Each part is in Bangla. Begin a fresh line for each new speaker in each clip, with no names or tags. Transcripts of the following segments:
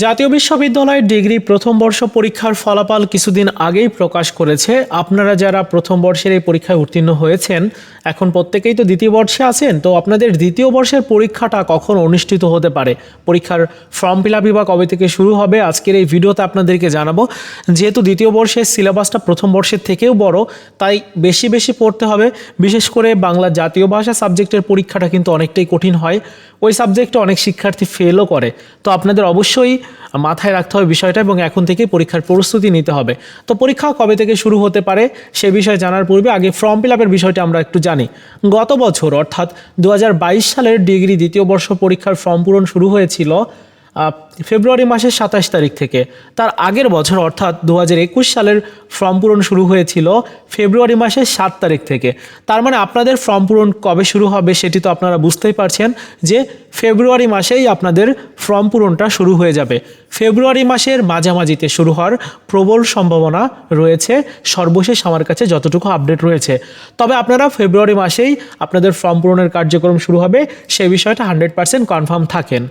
জাতীয় বিশ্ববিদ্যালয়ের ডিগ্রি প্রথম বর্ষ পরীক্ষার ফলাফল কিছুদিন আগেই প্রকাশ করেছে। আপনারা যারা প্রথম বর্ষের এই পরীক্ষায় উত্তীর্ণ হয়েছেন, এখন প্রত্যেকেই তো দ্বিতীয় বর্ষে আছেন, তো আপনাদের দ্বিতীয় বর্ষের পরীক্ষাটা কখন অনুষ্ঠিত হতে পারে? পরীক্ষার ফর্ম ফিল বা কবে থেকে শুরু হবে? আজকের এই ভিডিওতে আপনাদেরকে জানাব, যেহেতু দ্বিতীয় বর্ষের সিলেবাসটা প্রথম বর্ষের থেকেও বড়, তাই বেশি বেশি পড়তে হবে। বিশেষ করে বাংলা জাতীয় ভাষা সাবজেক্টের পরীক্ষাটা কিন্তু অনেকটাই কঠিন হয়। ওই সাবজেক্টে অনেক শিক্ষার্থী ফেলও করে। তো আপনাদের অবশ্যই মাথায় রাখতে হবে বিষয়টা এবং এখন থেকে পরীক্ষার প্রস্তুতি নিতে হবে। তো পরীক্ষা কবে থেকে শুরু হতে পারে সে বিষয়ে জানার পূর্বে আগে ফর্ম ফিল আপের বিষয়টা আমরা একটু জানি। গত বছর, অর্থাৎ দু হাজার বাইশ সালের ডিগ্রি দ্বিতীয় বর্ষ পরীক্ষার ফর্ম পূরণ শুরু হয়েছিল ফেব্রুয়ারি মাসের সাতাশ তারিখ থেকে। তার আগের বছর, অর্থাৎ দু একুশ সালের ফর্ম পূরণ শুরু হয়েছিল ফেব্রুয়ারি মাসের সাত তারিখ থেকে। তার মানে আপনাদের ফর্ম পূরণ কবে শুরু হবে সেটি তো আপনারা বুঝতেই পারছেন যে ফেব্রুয়ারি মাসেই আপনাদের ফর্ম পূরণটা শুরু হয়ে যাবে। ফেব্রুয়ারি মাসের মাঝামাঝিতে শুরু হওয়ার প্রবল সম্ভাবনা রয়েছে। সর্বশেষ আমার কাছে যতটুকু আপডেট রয়েছে। তবে আপনারা ফেব্রুয়ারি মাসেই আপনাদের ফর্ম পূরণের কার্যক্রম শুরু হবে। সে বিষয়টা হান্ড্রেড পার্সেন্ট কনফার্ম থাকেন।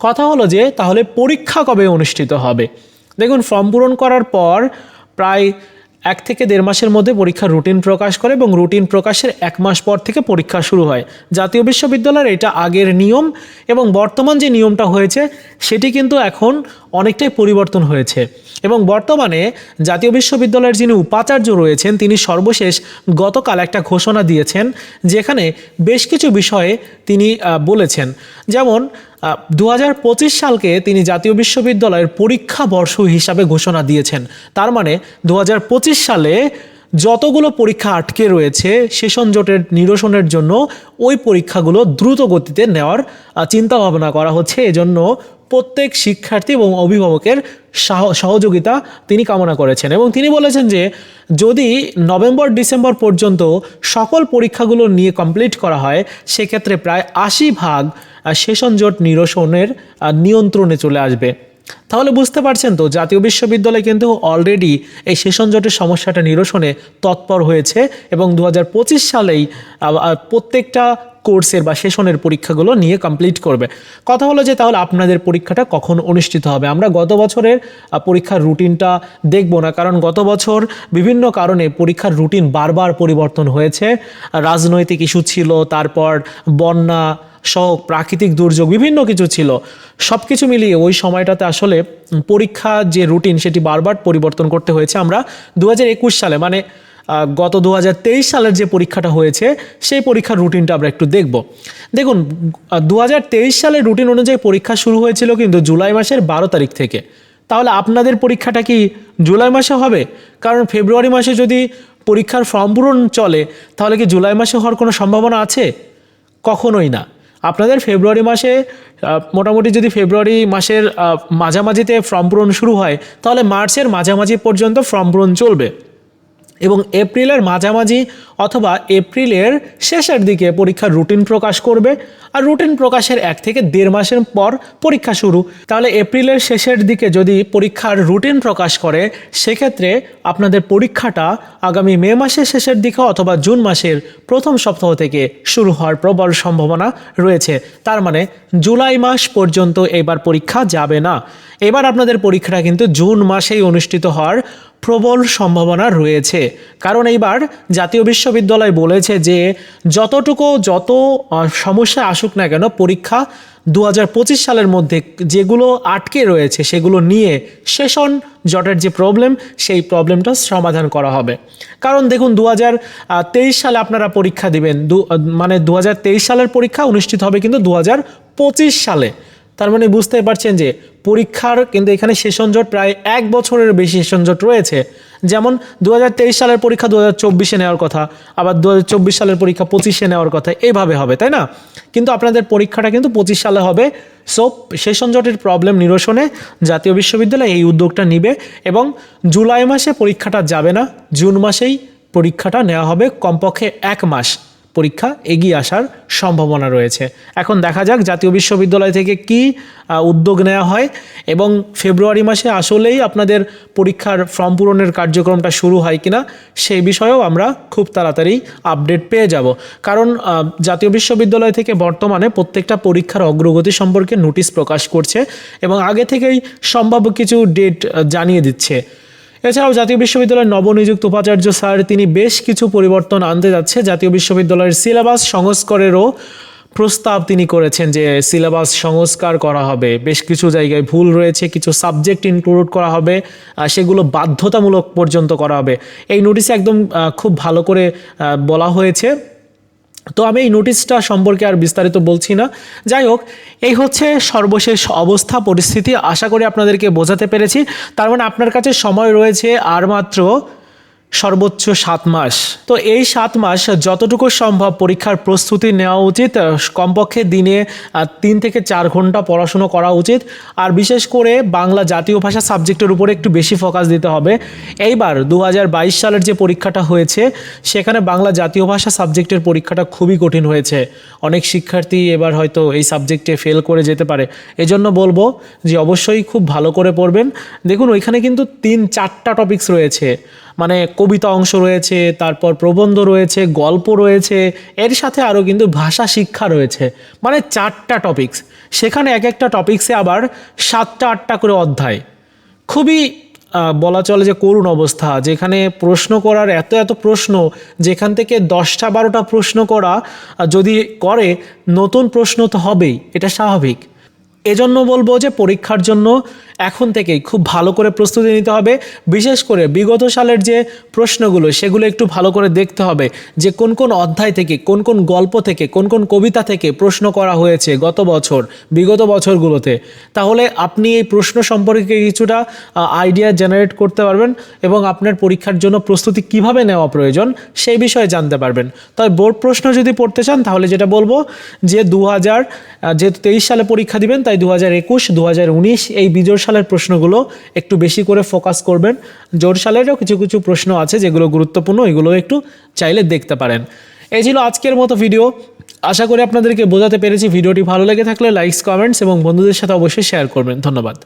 কথা হলো যে তাহলে পরীক্ষা কবে অনুষ্ঠিত হবে? দেখুন ফর্ম পূরণ করার পর প্রায় এক থেকে দেড় মাসের মধ্যে পরীক্ষার রুটিন প্রকাশ করে এবং রুটিন প্রকাশের এক মাস পর থেকে পরীক্ষা শুরু হয়। জাতীয় বিশ্ববিদ্যালয়ের এটা আগের নিয়ম এবং বর্তমান যে নিয়মটা হয়েছে, সেটি কিন্তু এখন অনেকটাই পরিবর্তন হয়েছে। এবং বর্তমানে জাতীয় বিশ্ববিদ্যালয়ের যিনি উপাচার্য রয়েছেন, তিনি সর্বশেষ গতকাল একটা ঘোষণা দিয়েছেন, যেখানে বেশ কিছু বিষয়ে তিনি বলেছেন। যেমন দু হাজার পঁচিশ সালকে তিনি জাতীয় বিশ্ববিদ্যালয়ের পরীক্ষা বর্ষ হিসাবে ঘোষণা দিয়েছেন। তার মানে দু হাজার পঁচিশ সালে যতগুলো পরীক্ষা আটকে রয়েছে, সেশন জোটের নিরসনের জন্য ওই পরীক্ষাগুলো দ্রুত গতিতে নেওয়ার চিন্তা ভাবনা করা হচ্ছে। এজন্য প্রত্যেক শিক্ষার্থী এবং অভিভাবকের সাহ- সহযোগিতা তিনি কামনা করেছেন এবং তিনি বলেছেন যে যদি নভেম্বর, ডিসেম্বর পর্যন্ত সকল পরীক্ষাগুলো নিয়ে কমপ্লিট করা হয়, সেক্ষেত্রে প্রায় আশি ভাগ সেশন জোট নিরসনের নিয়ন্ত্রণে চলে আসবে। তাহলে বুঝতে পারছেন তো, জাতীয় বিশ্ববিদ্যালয় কিন্তু অলরেডি এই সেশন জটের সমস্যাটা নিরসনে তৎপর হয়েছে এবং দু হাজার পঁচিশ সালেই প্রত্যেকটা কোর্সের বা সেশনের পরীক্ষাগুলো নিয়ে কমপ্লিট করবে। কথা হলো যে তাহলে আপনাদের পরীক্ষাটা কখন অনুষ্ঠিত হবে? আমরা গত বছরের পরীক্ষার রুটিনটা দেখব না, কারণ গত বছর বিভিন্ন কারণে পরীক্ষার রুটিন বারবার পরিবর্তন হয়েছে। রাজনৈতিক ইস্যু ছিল, তারপর বন্যা সহ প্রাকৃতিক দুর্যোগ, বিভিন্ন কিছু ছিল। সব কিছু মিলিয়ে ওই সময়টাতে আসলে পরীক্ষা যে রুটিন, সেটি বারবার পরিবর্তন করতে হয়েছে। আমরা দু হাজার একুশ সালে মানে গত দু হাজার তেইশ সালের যে পরীক্ষাটা হয়েছে, সেই পরীক্ষার রুটিনটা আমরা একটু দেখব। দেখুন দু হাজার তেইশ সালের রুটিন অনুযায়ী পরীক্ষা শুরু হয়েছিল কিন্তু জুলাই মাসের বারো তারিখ থেকে। তাহলে আপনাদের পরীক্ষাটা কি জুলাই মাসে হবে? কারণ ফেব্রুয়ারি মাসে যদি পরীক্ষার ফর্ম পূরণ চলে, তাহলে কি জুলাই মাসে হওয়ার কোনো সম্ভাবনা আছে? কখনোই না। আপনাদের ফেব্রুয়ারি মাসে মোটামুটি যদি ফেব্রুয়ারি মাসের মাঝামাঝিতে ফর্ম পূরণ শুরু হয়, তাহলে মার্চের মাঝামাঝি পর্যন্ত ফর্ম পূরণ চলবে। এবং এপ্রিলের মাঝামাঝি অথবা এপ্রিলের শেষের দিকে পরীক্ষার রুটিন প্রকাশ করবে। আর রুটিন প্রকাশের এক থেকে দেড় মাসের পর পরীক্ষা শুরু। তাহলে এপ্রিলের শেষের দিকে যদি পরীক্ষার রুটিন প্রকাশ করে, সেক্ষেত্রে আপনাদের পরীক্ষাটা আগামী মে মাসের শেষের দিকে অথবা জুন মাসের প্রথম সপ্তাহ থেকে শুরু হওয়ার প্রবল সম্ভাবনা রয়েছে। তার মানে জুলাই মাস পর্যন্ত এবার পরীক্ষা যাবে না। এবার আপনাদের পরীক্ষাটা কিন্তু জুন মাসেই অনুষ্ঠিত হওয়ার প্রবল সম্ভাবনা রয়েছে। কারণ এইবার জাতীয় বিশ্ববিদ্যালয় বলেছে যে, যতটুকু যত সমস্যা আসুক না কেন, পরীক্ষা দু হাজার পঁচিশ সালের মধ্যে যেগুলো আটকে রয়েছে, সেগুলো নিয়ে সেশন জটের যে প্রবলেম সেই প্রবলেমটা সমাধান করা হবে। কারণ দেখুন দু হাজার তেইশ সালে আপনারা পরীক্ষা দিবেন। মানে দু হাজার তেইশ সালের পরীক্ষা অনুষ্ঠিত হবে কিন্তু দু হাজার পঁচিশ সালে। তার মানে বুঝতে পারছেন যে পরীক্ষার কিন্তু এখানে সেশন জট প্রায় এক বছরের বেশি সেশন জট রয়েছে। যেমন দু হাজার তেইশ সালের পরীক্ষা দু হাজার চব্বিশে নেওয়ার কথা, আবার দু হাজার চব্বিশ সালের পরীক্ষা পঁচিশে নেওয়ার কথা, এইভাবে হবে, তাই না? কিন্তু আপনাদের পরীক্ষাটা কিন্তু পঁচিশ সালে হবে। সো সেশন জটের প্রবলেম নিরসনে জাতীয় বিশ্ববিদ্যালয় এই উদ্যোগটা নিবে এবং জুলাই মাসে পরীক্ষাটা যাবে না, জুন মাসেই পরীক্ষাটা নেওয়া হবে, কমপক্ষে এক মাস। পরীক্ষা এগিয়ে আসার সম্ভাবনা রয়েছে। এখন দেখা যাক জাতীয় বিশ্ববিদ্যালয় থেকে কি উদ্যোগ নেওয়া হয় এবং ফেব্রুয়ারি মাসে আসলেই আপনাদের পরীক্ষার ফর্ম পূরণের কার্যক্রমটা শুরু হয় কিনা সেই বিষয়েও আমরা খুব তাড়াতাড়ি আপডেট পেয়ে যাব। কারণ জাতীয় বিশ্ববিদ্যালয় থেকে বর্তমানে প্রত্যেকটা পরীক্ষার অগ্রগতি সম্পর্কে নোটিশ প্রকাশ করছে এবং আগে থেকেই সম্ভাব্য কিছু ডেট জানিয়ে দিচ্ছে। এছাড়াও জাতীয় বিশ্ববিদ্যালয়ের নবনিযুক্ত উপাচার্য স্যার, তিনি বেশ কিছু পরিবর্তন আনতে যাচ্ছে। জাতীয় বিশ্ববিদ্যালয়ের সিলেবাস সংস্কারেরও প্রস্তাব তিনি করেছেন যে সিলেবাস সংস্কার করা হবে। বেশ কিছু জায়গায় ভুল রয়েছে, কিছু সাবজেক্ট ইনক্লুড করা হবে, আর সেগুলো বাধ্যতামূলক পর্যন্ত করা হবে। এই নোটিশে একদম খুব ভালো করে বলা হয়েছে। তো আমি এই নোটিশটা সম্পর্কে আর বিস্তারিত বলছি না। যাই হোক, এই হচ্ছে সর্বশেষ অবস্থা, পরিস্থিতি। আশা করি আপনাদেরকে বোঝাতে পেরেছি। তার মানে আপনার কাছে সময় রয়েছে আর মাত্র সর্বোচ্চ সাত মাস। তো এই সাত মাস যতটুকু সম্ভব পরীক্ষার প্রস্তুতি নেওয়া উচিত কমপক্ষে দিনে তিন থেকে চার ঘণ্টা পড়াশুনো করা উচিত। আর বিশেষ করে বাংলা জাতীয় ভাষা সাবজেক্টের উপরে একটু বেশি ফোকাস দিতে হবে। এইবার দু হাজার বাইশ সালের যে পরীক্ষাটা হয়েছে, সেখানে বাংলা জাতীয় ভাষা সাবজেক্টের পরীক্ষাটা খুবই কঠিন হয়েছে। অনেক শিক্ষার্থী এবার হয়তো এই সাবজেক্টে ফেল করে যেতে পারে। এজন্য বলব যে অবশ্যই খুব ভালো করে পড়বেন। দেখুন, ওইখানে কিন্তু তিন, চারটা টপিকস রয়েছে। মানে কবিতা অংশ রয়েছে, তারপর প্রবন্ধ রয়েছে, গল্প রয়েছে, এর সাথে আরও কিন্তু ভাষা শিক্ষা রয়েছে মানে চারটা টপিকস সেখানে এক একটা টপিক্সে আবার সাতটা আটটা করে অধ্যায়। খুবই বলা চলে যে করুণ অবস্থা, যেখানে প্রশ্ন করার এত এত প্রশ্ন, যেখান থেকে দশটা বারোটা প্রশ্ন করা যদি করে, নতুন প্রশ্ন তো হবেই, এটা স্বাভাবিক। এজন্য বলব যে পরীক্ষার জন্য এখন থেকেই খুব ভালো করে প্রস্তুতি নিতে হবে। বিশেষ করে বিগত সালের যে প্রশ্নগুলো, সেগুলো একটু ভালো করে দেখতে হবে যে কোন কোন অধ্যায় থেকে, কোন কোন গল্প থেকে, কোন কোন কবিতা থেকে প্রশ্ন করা হয়েছে গত বছর, বিগত বছরগুলোতে। তাহলে আপনি এই প্রশ্ন সম্পর্কে কিছুটা আইডিয়া জেনারেট করতে পারবেন এবং আপনার পরীক্ষার জন্য প্রস্তুতি কীভাবে নেওয়া প্রয়োজন সেই বিষয়ে জানতে পারবেন। তবে বোর্ড প্রশ্ন যদি পড়তে চান, তাহলে যেটা বলব যে দু হাজার যেহেতু তেইশ সালে পরীক্ষা দিবেন, তাই দু হাজার একুশ দু হাজার উনিশ এই বিজোড় সালের প্রশ্নগুলো একটু বেশি করে ফোকাস করবেন। জোর সালেরও কিছু কিছু প্রশ্ন আছে যেগুলো গুরুত্বপূর্ণ এগুলো একটু চাইলে দেখতে পারেন। এই ছিল আজকের মতো ভিডিও আশা করি আপনাদেরকে বোঝাতে পেরেছি। ভিডিওটি ভালো লেগে থাকলে লাইকস কমেন্টস এবং বন্ধুদের সাথে অবশ্যই শেয়ার করবেন। ধন্যবাদ।